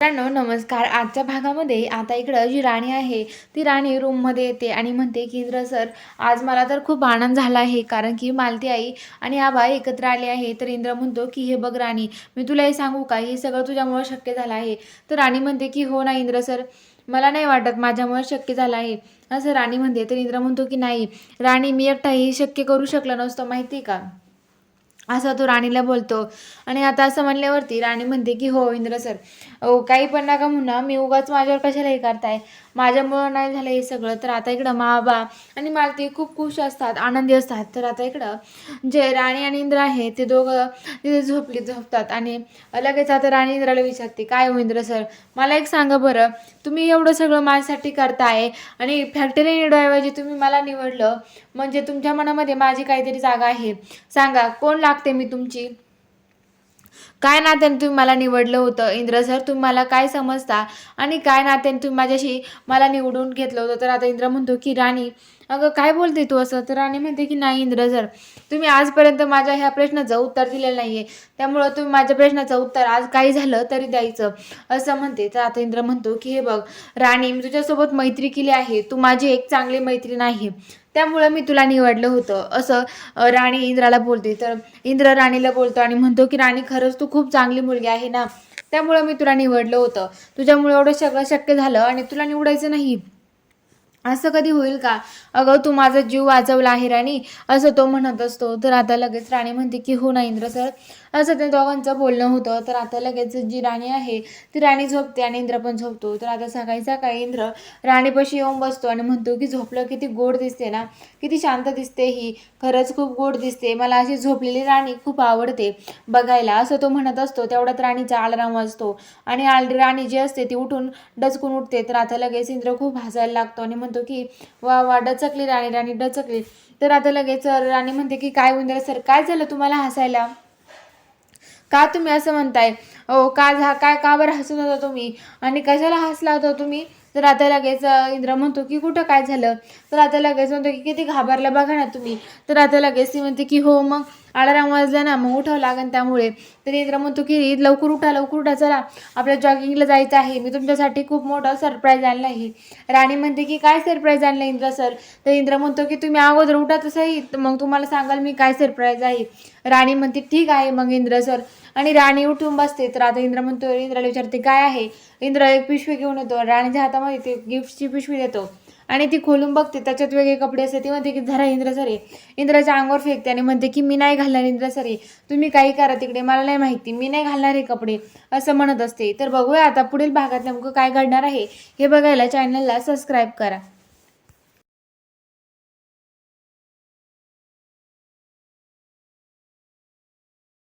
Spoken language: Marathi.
मित्रांनो नमस्कार. आजच्या भागामध्ये आता इकडं जी राणी आहे ती राणी रूममध्ये येते आणि म्हणते की इंद्र सर आज मला तर खूप आनंद झाला आहे कारण की मालती आई आणि आबा एकत्र आले आहे. तर इंद्र म्हणतो की हे बघ राणी मी तुला हे सांगू का? हे सगळं तुझ्यामुळं शक्य झालं आहे. तर राणी म्हणते की हो ना इंद्र सर मला नाही वाटत माझ्यामुळे शक्य झालं आहे. असं राणी म्हणते. तर इंद्र म्हणतो की नाही राणी मी एकटा हे शक्य करू शकलं नसतं माहिती आहे का? असं तो राणीला बोलतो. आणि आता असं म्हणल्यावरती राणी म्हणते की हो इंद्र सर ओ काही पण नका म्हणा मी उगाच माझ्यावर कशाला हे करताय? माझ्यामुळं नाही झालं हे सगळं. तर आता इकडं माबा आणि मालती खूप खुश असतात आनंदी असतात. तर आता इकडं जे राणी आणि इंद्र आहे ते दोघं तिथे झोपली झोपतात. आणि लगेच आता राणी इंद्राला विचारते काय हो इंद्र सर मला एक सांगा बरं तुम्ही एवढं सगळं माझ्यासाठी करताय आणि फॅक्टरी निवडाऐवजी तुम्ही मला निवडलं म्हणजे तुमच्या मनामध्ये माझी काहीतरी जागा आहे. सांगा कोण टाकते मी तुमची. काय नात्याने तुम्ही मला निवडलं होतं? इंद्र सर तुम्ही मला काय समजता? आणि काय नात्याने तुम्ही माझ्याशी मला निवडून घेतलं होतं? तर आता इंद्र म्हणतो की राणी अगं काय बोलते तू असं? तर राणी म्हणते की नाही इंद्र सर तुम्ही आजपर्यंत माझ्या ह्या प्रश्नाचं उत्तर दिलेलं नाही आहे त्यामुळं तुम्ही माझ्या प्रश्नाचं उत्तर आज काही झालं तरी द्यायचं. असं म्हणते. तर आता इंद्र म्हणतो की हे बघ राणी मी तुझ्यासोबत मैत्री केली आहे. तू माझी एक चांगली मैत्रीण आहे त्यामुळं मी तुला निवडलं होतं. असं राणी इंद्राला बोलते. तर इंद्र राणीला बोलतो आणि म्हणतो की राणी खरंच तू खूप चांगली मुलगी आहे ना? त्यामुळं मी तुला निवडलं होतं. तुझ्यामुळे एवढं सगळं शक्य झालं आणि तुला निवडायचं नाही. असं कधी होईल का? अगं तू माझा जीव वाचवला आहे राणी. असं तो म्हणत असतो. तर आता लगेच राणी म्हणते की हो ना इंद्र सर. असं ते दोघांचं बोलणं होतं. तर आता लगेच जी राणी आहे ती राणी झोपते आणि इंद्र पण झोपतो. तर आता सकाळी सकाळी इंद्र राणीपाशी येऊन बसतो आणि म्हणतो की झोपलं किती गोड दिसते ना? किती शांत दिसते ही. खरंच खूप गोड दिसते. मला अशी झोपलेली राणी खूप आवडते बघायला. असं तो म्हणत असतो. तेवढ्यात राणीचा आलराम वाजतो. आणि आल राणी जी असते ती उठून डचकून उठते. तर आता लगेच इंद्र खूप हसायला लागतो आणि म्हणतो की वा वा डचकली राणी राणी डचकली. तर आता लगेच राणी म्हणते की काय इंद्र सर? काय झालं तुम्हाला हसायला? का तुम्ही असं म्हणताय? ओ का झा काय का बरं हसत होता तुम्ही? आणि कशाला हसला होता तुम्ही? तर आता लगेच इंद्र म्हणतो की कुठं काय झालं? तर आता लगेच म्हणतो की किती घाबरला बघा ना तुम्ही? तर आता लगेच ती म्हणते की हो मग अलाराम वाजला ना मग उठावं लागेल त्यामुळे. तर इंद्र म्हणतो की लवकर उठा लवकर उठा चला. आपल्या जॉगिंगला जायचं आहे. मी तुमच्यासाठी खूप मोठा सरप्राईज आणला आहे. राणी म्हणते की काय सरप्राईज आणलं इंद्र सर तर इंद्र म्हणतो की तुम्ही अगोदर उठा तसंही तर मग तुम्हाला सांगाल मी काय सरप्राईज आहे. राणी म्हणते ठीक आहे मग इंद्र सर आणि राणी उठून बसते. तर आता इंद्र म्हणतो इंद्राला विचारते काय आहे? इंद्र एक पिशवी घेऊन येतो. राणीच्या हातामध्ये ते गिफ्टची पिशवी देतो. आणि ती खोलून बघते. त्याच्यात वेगळे कपडे असते ती म्हणते की धरा इंद्र सरे इंद्राच्या अंगावर फेकते आणि म्हणते की मी नाही घालणार इंद्र सरे तुम्ही काही करा तिकडे. मला नाही माहिती. मी नाही घालणार हे कपडे. असं म्हणत असते. तर बघूया आता पुढील भागात नेमकं काय घडणार आहे. हे बघायला चॅनलला सबस्क्राईब करा.